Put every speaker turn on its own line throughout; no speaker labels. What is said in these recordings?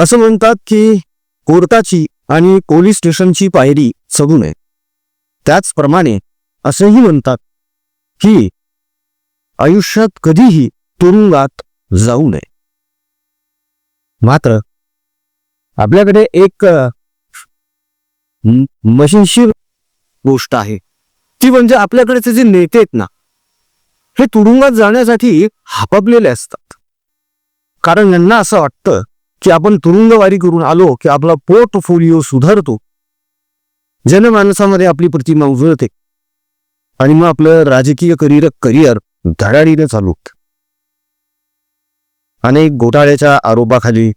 असं म्हणतात की कोर्टाची आणि पोलीस स्टेशनची पायरी चढू नये त्याचप्रमाणे असंही म्हणतात की आयुष्यात कधीही तुरुंगात जाऊ नये. मात्र आपल्याकडे एक मशीनशीर गोष्ट आहे. ती म्हणजे आपल्याकडचे जे नेते आहेत ना हे तुरुंगात जाण्यासाठी हापपलेले असतात. कारण यांना असं वाटतं की आपण तुरुंगवारी करून आलो की आपला पोर्टफोलिओ सुधारतो. जनमानसामध्ये आपली प्रतिमा उजळते. आणि मग आपलं राजकीय करिअर करिअर धडाडीने चालू अनेक घोटाळ्याच्या आरोपाखाली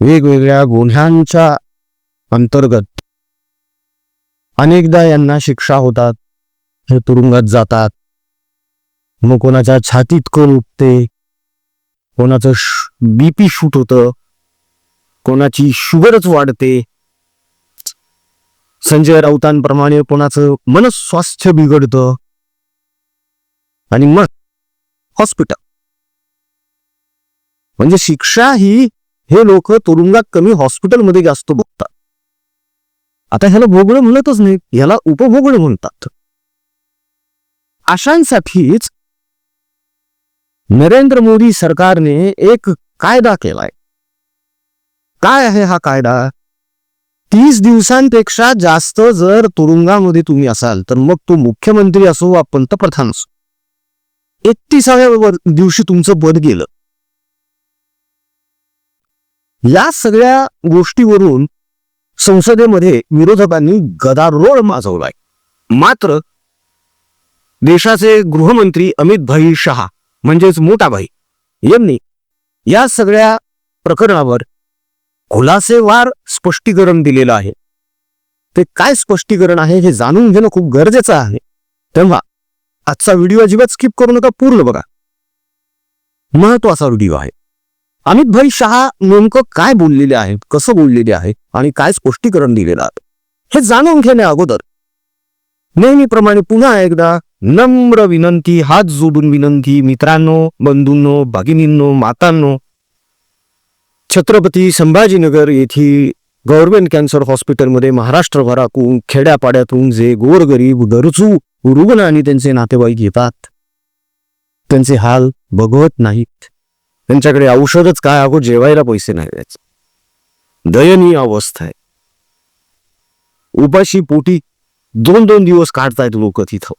वेगवेगळ्या गुन्ह्यांच्या अंतर्गत अनेकदा यांना शिक्षा होतात हे तुरुंगात जातात. मग कोणाच्या छातीत कल उठते? कोणाचं बीपी शूट होतं कोणाची शुगरच वाढते. संजय राऊतांप्रमाणे कोणाचं मनस्वास्थ्य बिघडतं. आणि मग हॉस्पिटल म्हणजे शिक्षा ही हे लोक तुरुंगात कमी हॉस्पिटलमध्ये जास्त बघतात. आता ह्याला भोगणं म्हणतच नाही ह्याला उपभोगणं म्हणतात. अशांसाठीच नरेंद्र मोदी सरकारने एक कायदा केलाय. काय आहे हा कायदा? तीस दिवसांपेक्षा जास्त जर तुरुंगामध्ये तुम्ही असाल तर मग तो मुख्यमंत्री असो वा पंतप्रधान असो एकतीसाव्या वर- दिवशी तुमचं पद गेलं. या सगळ्या गोष्टीवरून संसदेमध्ये विरोधकांनी गदारोळ माजवलाय. मात्र देशाचे गृहमंत्री अमित भाई शहा म्हणजेच मोठाभाई यांनी या सगळ्या प्रकरणावर खुलासेवार स्पष्टीकरण दिलेलं आहे. ते काय स्पष्टीकरण आहे हे जाणून घेणं खूप गरजेचं आहे. तेव्हा आजचा व्हिडिओ अजिबात स्किप करू नका पूर्ण बघा. महत्त्वाचा व्हिडिओ आहे. अमित भाई शहा नेमकं काय बोललेले आहेत कसं बोललेले आहे आणि काय स्पष्टीकरण दिलेलं आहे हे जाणून घेण्या अगोदर नेहमीप्रमाणे पुन्हा एकदा नम्र विनंती हात जोडून विनंती मित्रांनो बंधूंनो भगिनींनो मातांनो. छत्रपती संभाजीनगर येथील गव्हर्नमेंट कॅन्सर हॉस्पिटलमध्ये महाराष्ट्रभरातून खेड्यापाड्यातून जे गोरगरीब गरजू रुग्ण आणि त्यांचे नातेवाईक येतात त्यांचे हाल बघवत नाहीत. त्यांच्याकडे औषधच काय अगो जेवायला पैसे नाही दयनीय अवस्था आहे. उपाशी पोटी दोन दोन दिवस काढतायत लोक तिथं.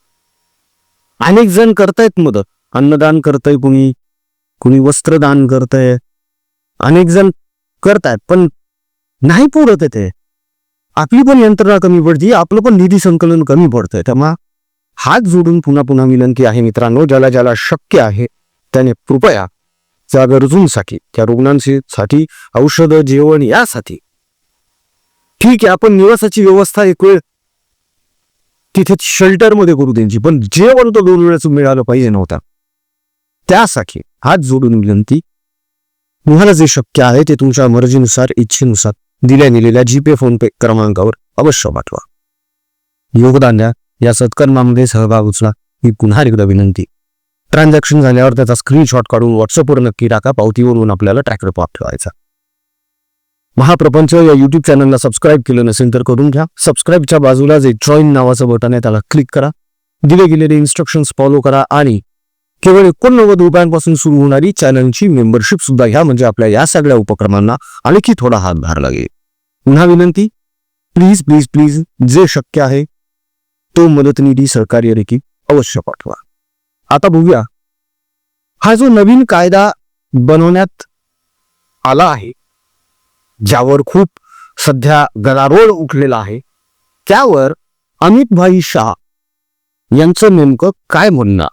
अनेक जण करतायत मदत. अन्नदान करतय कुणी कुणी वस्त्रदान करतय. अनेक जण करतायत पण नाही पुरत ते. आपली पण यंत्रणा कमी पडती आपलं पण निधी संकलन कमी पडतंय. त्यामुळे हात जोडून पुन्हा पुन्हा विनंती आहे मित्रांनो ज्याला ज्याला शक्य आहे त्याने कृपया त्या गरजूंसाठी त्या रुग्णांसाठी औषधं जेवण यासाठी. ठीक आहे आपण निवासाची व्यवस्था एक वेळ तिथे शेल्टरमध्ये करू त्यांची. पण जेवण तो दोन वेळेस मिळालं पाहिजे नव्हता. त्यासाठी हात जोडून विनंती. तुम्हाला जे शक्य आहे ते तुमच्या मर्जीनुसार इच्छेनुसार दिल्या दिलेल्या जीपे फोन पे क्रमांकावर अवश्य पाठवा. योगदान द्या. या सत्कर्मामध्ये सहभाग उचला ही पुन्हा एकदा विनंती. ट्रान्झॅक्शन झाल्यावर त्याचा स्क्रीनशॉट काढून व्हॉट्सअपवर नक्की टाका. पावतीवरून आपल्याला ट्रॅकर ठेवायचा. महाप्रपंच या युट्यूब चॅनलला सबस्क्राईब केलं नसेल तर करून घ्या. सबस्क्राईबच्या बाजूला जे जॉईन नावाचं बटन आहे त्याला क्लिक करा. दिले गेलेले इन्स्ट्रक्शन्स फॉलो करा आणि केवळ एकोणनव्वद रुपयांपासून सुरू होणारी चॅनलची मेंबरशिप सुद्धा घ्या म्हणजे आपल्या या सगळ्या उपक्रमांना आणखी थोडा हातभार लागेल. पुन्हा विनंती प्लीज प्लीज प्लीज जे शक्य आहे तो मदत निधी सरकारी रेखी अवश्य पाठवा. आता बघूया हा जो नवीन कायदा बनवण्यात आला आहे ज्यावर खूप सध्या गदारोळ उठलेला आहे त्यावर अमित भाई शाह यांचं नेमकं काय म्हणणं?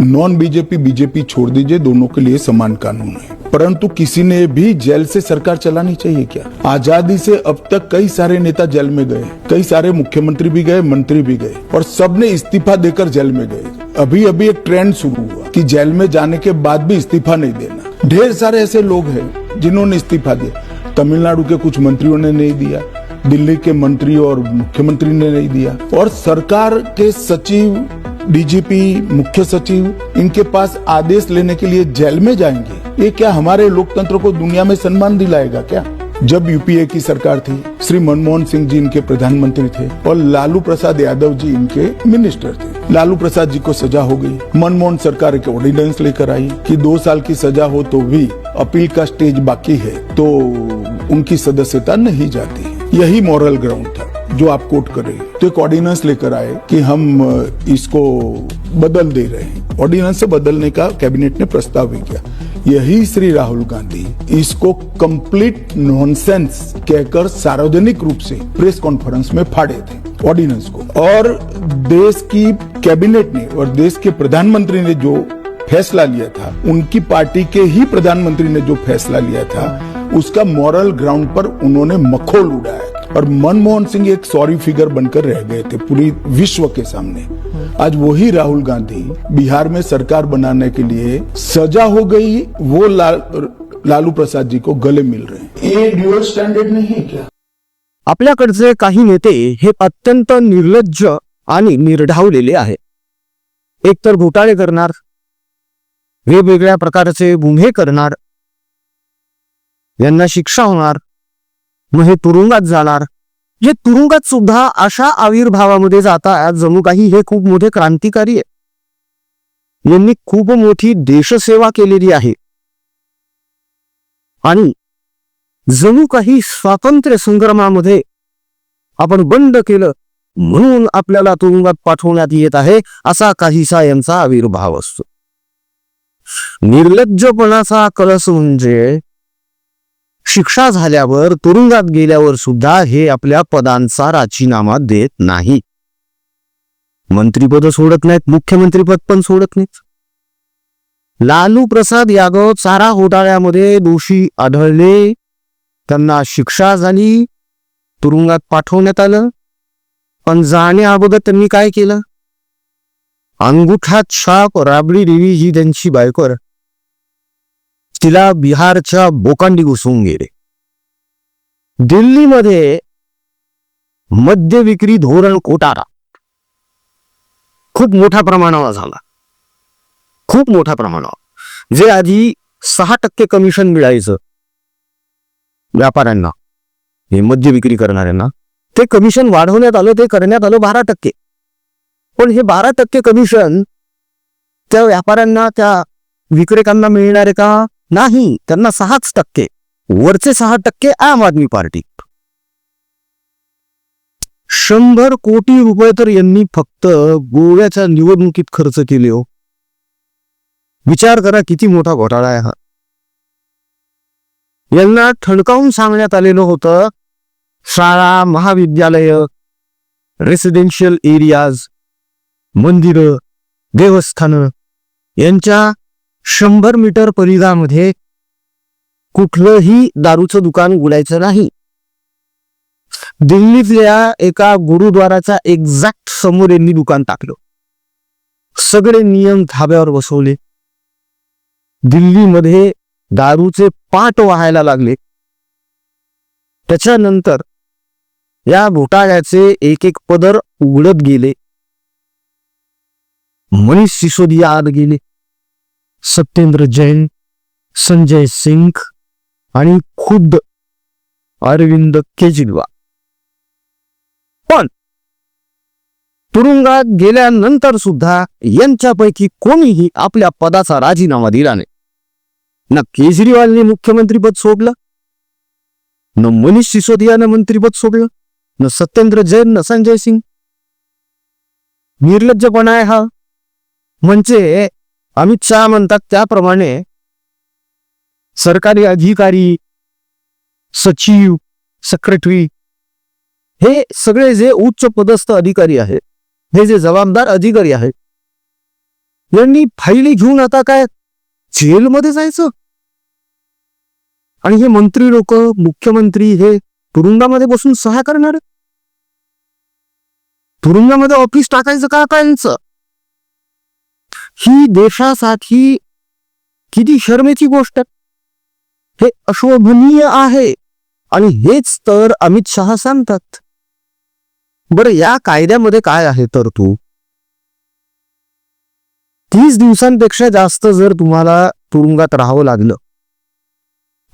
नॉन बीजेपी बीजेपी छोड़ दीजिए दोनों के लिए समान कानून है। परंतु किसी ने भी जेल से सरकार चलानी चाहिए क्या? आजादी से अब तक कई सारे नेता जेल में गए कई सारे मुख्यमंत्री भी गए मंत्री भी गए और सबने इस्तीफा देकर जेल में गए। अभी अभी एक ट्रेंड शुरू हुआ कि जेल में जाने के बाद भी इस्तीफा नहीं देना। ढेर सारे ऐसे लोग हैं जिन्होंने इस्तीफा दिया। तमिलनाडु के कुछ मंत्रियों ने नहीं दिया, दिल्ली के मंत्री और मुख्यमंत्री ने नहीं दिया, और सरकार के सचिव, डीजीपी, मुख्य सचिव, इनके पास आदेश लेने के लिए जेल में जाएँगे। ये क्या हमारे लोकतंत्र को दुनिया में सम्मान दिलाएगा क्या? जब यूपीए की सरकार थी, श्री मनमोहन सिंह जी इनके प्रधानमंत्री थे और लालू प्रसाद यादव जी इनके मिनिस्टर थे। लालू प्रसाद जी को सजा हो गई। मनमोहन सरकार एक ऑर्डिनेंस लेकर आई कि दो साल की सजा हो तो भी अपील का स्टेज बाकी है तो उनकी सदस्यता नहीं जाती यही मॉरल ग्राउंड था जो आप कोट कर रहे तो एक ऑर्डिनेंस लेकर आए कि हम, इसको बदल दे रहे हैं। ऑर्डिनेंस से बदलने का कैबिनेट ने प्रस्ताव भी किया। यही श्री राहुल गांधी इसको कंप्लीट नॉनसेंस कहकर सार्वजनिक रूप से प्रेस कॉन्फ्रेंस में फाड़े थे ऑर्डिनेंस को। और देश की कैबिनेट ने और देश के प्रधानमंत्री ने जो फैसला लिया था, उनकी पार्टी के ही प्रधानमंत्री ने जो फैसला लिया था, उसका मॉरल ग्राउंड पर उन्होंने मखोल उड़ाया। और मनमोहन सिंह एक सॉरी फिगर बनकर रह गए थे पूरी विश्व के सामने। आज वही राहुल गांधी बिहार में सरकार बनाने के लिए सजा हो गई वो लाल लालू प्रसाद जी को गले मिल रहे हैं। ये ड्यूअल स्टैंडर्ड नहीं है क्या?
आपल्याकडचे काही नेते हे अत्यंत निर्लज्ज आणि निर्ढावलेले आहे एकतर घोटाळे करणार वेगवेगळ्या प्रकारचे गुन्हे करणार यांना शिक्षा होणार मग हे तुरुंगात जाणार. जे तुरुंगात सुद्धा अशा आविर्भावामध्ये जातात जणू काही हे खूप मोठे क्रांतिकारी आहे यांनी खूप मोठी देशसेवा केलेली आहे. आणि जणू काही स्वातंत्र्य संग्रामामध्ये आपण बंद केलं म्हणून आपल्याला तुरुंगात पाठवण्यात येत आहे असा काहीसा यांचा आविर्भाव असतो. निर्लज्जपणाचा कळस म्हणजे शिक्षा झाल्यावर तुरुंगात गेल्यावर सुद्धा हे आपल्या पदांचा राजीनामा देत नाही. मंत्रीपद सोडत नाहीत मुख्यमंत्रीपद पण सोडत नाहीत. लालू प्रसाद यादव चारा घोटाळ्यामध्ये दोषी आढळले. त्यांना शिक्षा झाली तुरुंगात पाठवण्यात आलं. पण जाण्या अगोदर त्यांनी काय केलं? अंगुठात छाप राबडी देवी जी त्यांची बायकर तिला बिहारच्या बोकांडी घुसवून गेले. दिल्लीमध्ये मद्य विक्री धोरण कोटारा. खूप मोठ्या प्रमाणावर झाला. खूप मोठ्या प्रमाणावर. जे आधी सहा टक्के कमिशन मिळायचं व्यापाऱ्यांना हे मद्य विक्री करणाऱ्यांना ते कमिशन वाढवण्यात आलं ते करण्यात आलं बारा टक्के. पण हे बारा टक्के कमिशन त्या व्यापाऱ्यांना त्या विक्रेत्यांना मिळणार आहे का? नाही त्यांना सहाच टक्के. वरचे सहा टक्के आम आदमी पार्टी. शंभर कोटी रुपये तर यांनी फक्त गोव्याच्या निवडणुकीत खर्च केले हो. विचार करा किती मोठा घोटाळा आहे हा. यांना ठणकावून सांगण्यात आलेलं होतं शाळा महाविद्यालय रेसिडेन्शियल एरियाज मंदिरं देवस्थानं यांच्या शंभर मीटर परिघामध्ये कुठलंही दारूचं दुकान उघडायचं नाही. दिल्लीतल्या एका गुरुद्वाराच्या एक्झॅक्ट समोर यांनी दुकान टाकलं. सगळे नियम धाब्यावर बसवले. दिल्लीमध्ये दारूचे पाट व्हायला लागले. त्याच्यानंतर या घोटाळ्याचे एक एक पदर उघडत गेले. मनीष सिसोदिया आत गेले. सत्येंद्र जैन संजय सिंग आणि खुद्द अरविंद केजरीवाल. पण तुरुंगात गेल्यानंतर सुद्धा यांच्यापैकी कोणीही आपल्या पदाचा राजीनामा दिला नाही. ना केजरीवालने मुख्यमंत्रीपद सोडलं न मनीष सिसोदियानं मंत्रीपद सोडलं न सत्येंद्र जैन न संजय सिंग निर्लज्जपणा आहे हा. म्हणजे अमित शहा म्हणतात त्याप्रमाणे सरकारी अधिकारी सचिव सेक्रेटरी हे सगळे जे उच्च पदस्थ अधिकारी आहेत हे जे जबाबदार अधिकारी आहेत यांनी फाईली घेऊन आता काय जेलमध्ये जायचं? आणि हे मंत्री लोक मुख्यमंत्री हे तुरुंगामध्ये बसून सहाय करणार? तुरुंगामध्ये ऑफिस टाकायचं का कायचं ही देशासाठी किती शर्मेची गोष्ट. आहे. हे अशोभनीय आहे आणि हेच तर अमित शहा सांगतात. बरं या कायद्यामध्ये काय आहे तर तू? तीस दिवसांपेक्षा जास्त जर तुम्हाला तुरुंगात राहावं लागलं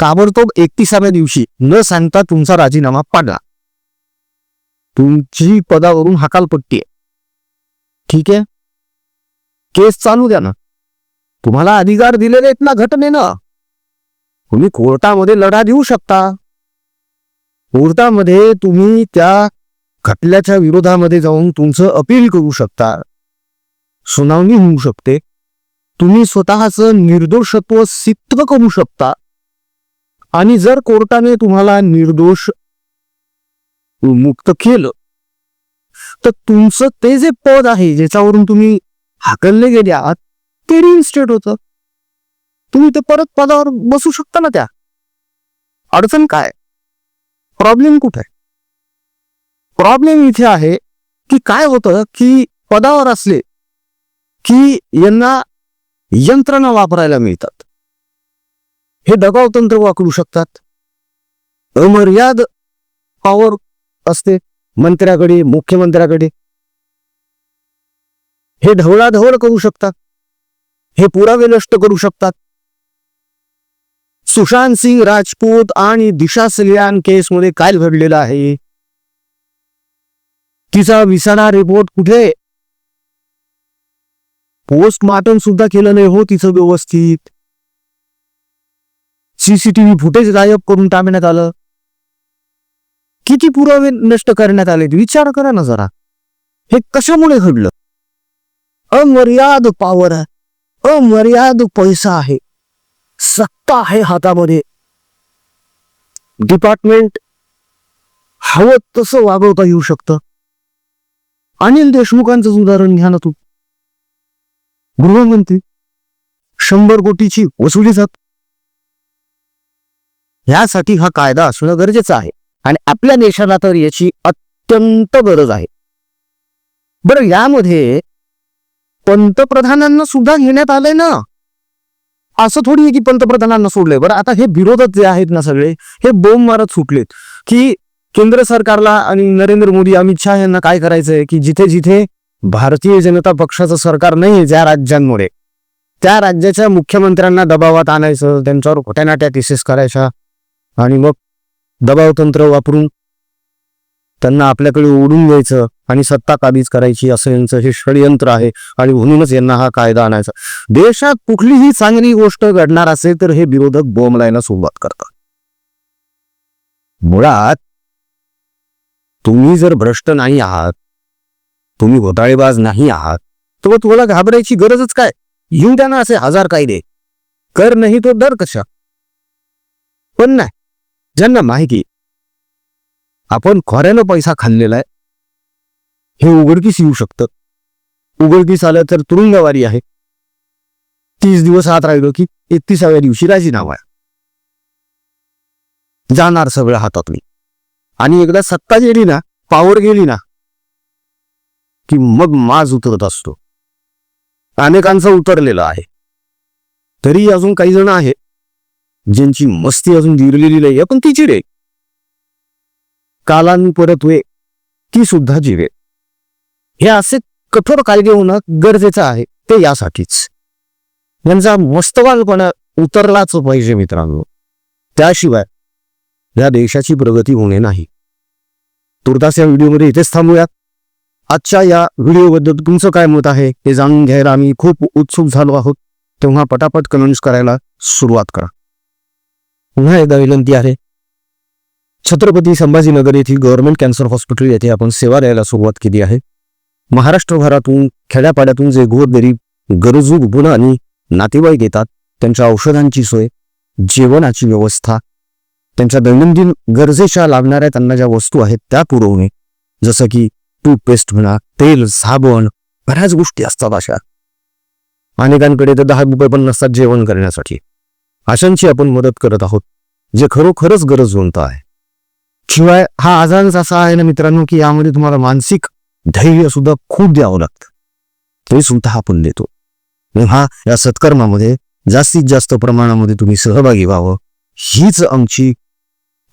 ताबडतोब एकतीसाव्या दिवशी न सांगता तुमचा राजीनामा पाडला. तुमची पदावरून हकालपट्टी आहे. ठीक आहे? केस चालू द्या ना. तुम्हाला अधिकार दिलेले आहेत ना घटनेनं. तुम्ही कोर्टामध्ये लढा देऊ शकता. कोर्टामध्ये तुम्ही त्या खटल्याच्या विरोधामध्ये जाऊन तुमचं अपील करू शकता. सुनावणी होऊ शकते. तुम्ही स्वतःचं निर्दोषत्व सिद्ध करू शकता. आणि जर कोर्टाने तुम्हाला निर्दोष मुक्त केलं तर तुमचं ते जे पद आहे ज्याच्यावरून तुम्ही हाकलले गेले आहात ते रिइन्स्टेट होतं. तुम्ही ते परत पदावर बसू शकता ना त्या. अडचण काय? प्रॉब्लेम कुठे? आहे प्रॉब्लेम इथे आहे की काय होतं की पदावर असले की यांना यंत्रणा वापरायला मिळतात. हे दबाव तंत्र वापरू शकतात. अमर्याद पॉवर असते मंत्र्याकडे मुख्यमंत्र्याकडे हे ढवळाढवळ करू शकतात. हे पुरावे नष्ट करू शकतात. सुशांत सिंग राजपूत आणि दिशा सलियान केसमध्ये काय घडलेलं आहे? तिचा विसाणा रिपोर्ट कुठे? पोस्टमार्टम सुद्धा केलं नाही हो तिचं व्यवस्थित. सीसीटीव्ही फुटेज गायब करून टाकण्यात आलं. किती पुरावे नष्ट करण्यात आले विचार करा ना जरा. हे कशामुळे घडलं? अमर्याद पावर आहे. अमर्याद पैसा आहे. सत्ता आहे हातामध्ये. डिपार्टमेंट हवं तसं वागवता येऊ शकतं. अनिल देशमुखांचं उदाहरण घ्या ना तू. गृहमंत्री शंभर कोटीची वसुली जात. ह्यासाठी हा कायदा असणं गरजेचं आहे आणि आपल्या देशाला तर याची अत्यंत गरज आहे. बरं यामध्ये पंतप्रधानांना सुद्धा घेण्यात आलंय ना? असं थोडी आहे की पंतप्रधानांना सोडलंय. बरं आता हे विरोधक जे आहेत ना सगळे हे बोंब मारत सुटलेत. की केंद्र सरकारला आणि नरेंद्र मोदी अमित शहा यांना काय करायचंय? की जिथे जिथे भारतीय जनता पक्षाचं सरकार नाही ज्या राज्यांमुळे त्या राज्याच्या मुख्यमंत्र्यांना दबावात आणायचं त्यांच्यावर खोट्यानाट्या केसेस करायच्या आणि मग दबाव तंत्र वापरून त्यांना आपल्याकडे ओढून घ्यायचं आणि सत्ता काबीज करायची असं यांचं हे षडयंत्र आहे आणि म्हणूनच यांना हा कायदा आणायचा. देशात कुठलीही चांगली गोष्ट घडणार असेल तर हे विरोधक बोंबलायला सुरुवात करतात. मुळात तुम्ही जर भ्रष्ट नाही आहात तुम्ही घोटाळेबाज नाही आहात तर मग तुम्हाला घाबरायची गरजच काय? येऊ द्या ना असे हजार कायदे. कर नाही तो दर कशा? पण नाही. ज्यांना माहिती आपण खोऱ्यानं पैसा खाल्लेला आहे. हे उघडकीस येऊ शकतं. उघडकीस आलं तर तुरुंगवारी आहे. तीस दिवस हात राहिलो की एकतीसाव्या दिवशी राजीनामा आहे. जाणार सगळं मी. आणि एकदा सत्ता गेली ना पावर गेली ना की मग माज उतरत असतो. अनेकांचा उतरलेला आहे. तरी अजून काही जण आहे ज्यांची मस्ती अजून जिरलेली नाही पण ती रे. कालानुपरत वे ती सुद्धा जीवे. हे असे कठोर कायदे होणं गरजेचं आहे ते यासाठीच. यांचा मस्तवालपणा उतरलाच पाहिजे मित्रांनो. त्याशिवाय या देशाची प्रगती होणे नाही. तुर्तास या व्हिडिओमध्ये इथेच थांबूयात. आजच्या या व्हिडिओबद्दल तुमचं काय मत आहे हे जाणून घ्यायला आम्ही खूप उत्सुक झालो आहोत. तेव्हा पटापट कमेंट्स करायला सुरुवात करा. पुन्हा एकदा विनंती आहे छत्रपती संभाजीनगर येथील गव्हर्नमेंट कॅन्सर हॉस्पिटल येथे आपण सेवा द्यायला सुरुवात केली आहे. महाराष्ट्रभरातून खेड्यापाड्यातून जे गोरगरीब गरजू रुग्ण आणि नातेवाईक येतात त्यांच्या औषधांची सोय जेवणाची व्यवस्था त्यांच्या दैनंदिन गरजेच्या लागणाऱ्या त्यांना ज्या वस्तू आहेत त्या पुरवणे जसं की टूथपेस्ट म्हणा तेल साबण बऱ्याच गोष्टी असतात अशा. अनेकांकडे तर दहा रुपये पण नसतात जेवण करण्यासाठी. अशांची आपण मदत करत आहोत जे खरोखरच गरजवंत आहे. शिवाय हा आजारच असा आहे ना मित्रांनो की यामध्ये तुम्हाला मानसिक धैर्य सुद्धा खूप द्यावं लागतं. ते सुद्धा आपण देतो तेव्हा या सत्कर्मामध्ये जास्तीत जास्त प्रमाणामध्ये तुम्ही सहभागी व्हावं हीच आमची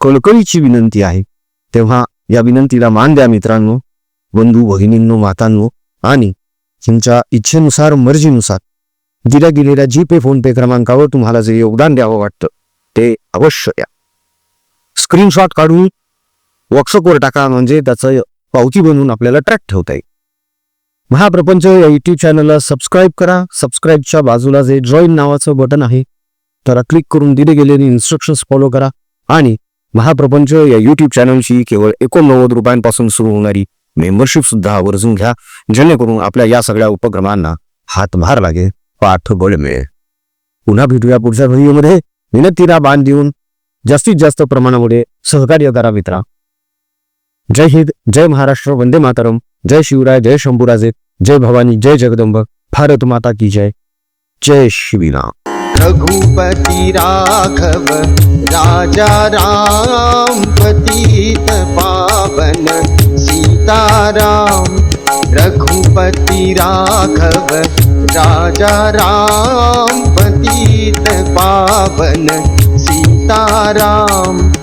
कळकळीची विनंती आहे. तेव्हा या विनंतीला मान द्या मित्रांनो बंधू भगिनींनो मातांनो आणि तुमच्या इच्छेनुसार मर्जीनुसार
दिल्या गेलेल्या जी पे फोन पे क्रमांकावर तुम्हाला जे योगदान द्यावं वाटतं ते अवश्य द्या. स्क्रीनशॉट काढून व्हॉट्सअपवर टाका म्हणजे त्याचं पावती बनवून आपल्याला ट्रॅक ठेवता येईल. महाप्रपंच या युट्यूब चॅनलला सबस्क्राईब करा. सबस्क्राईबच्या बाजूला जे जॉईन नावाचं बटन आहे त्याला क्लिक करून दिले गेलेले इन्स्ट्रक्शन्स फॉलो करा. आणि महाप्रपंच या युट्यूब चॅनलची केवळ एकोणनव्वद रुपयांपासून सुरू होणारी मेंबरशिप सुद्धा आवर्जून घ्या. जेणेकरून आपल्या या सगळ्या उपक्रमांना हातभार लागेल पाठबळ मिळेल. पुन्हा भेटूया पुढच्या व्हिडिओमध्ये विनंतीला बांध देऊन जास्तीत जास्त प्रमाणामध्ये सहकार्य करा मित्रा. जय हिंद जय महाराष्ट्र वंदे मातरम जय शिवराय जय शंभूराजे जय भवानी जय जगदंब भारत माता की जय। जय शिवीराम
रघुपति राघव राजा राम पतित पावन सीताराम। रघुपति राघव राजा राम पतित पावन सीताराम।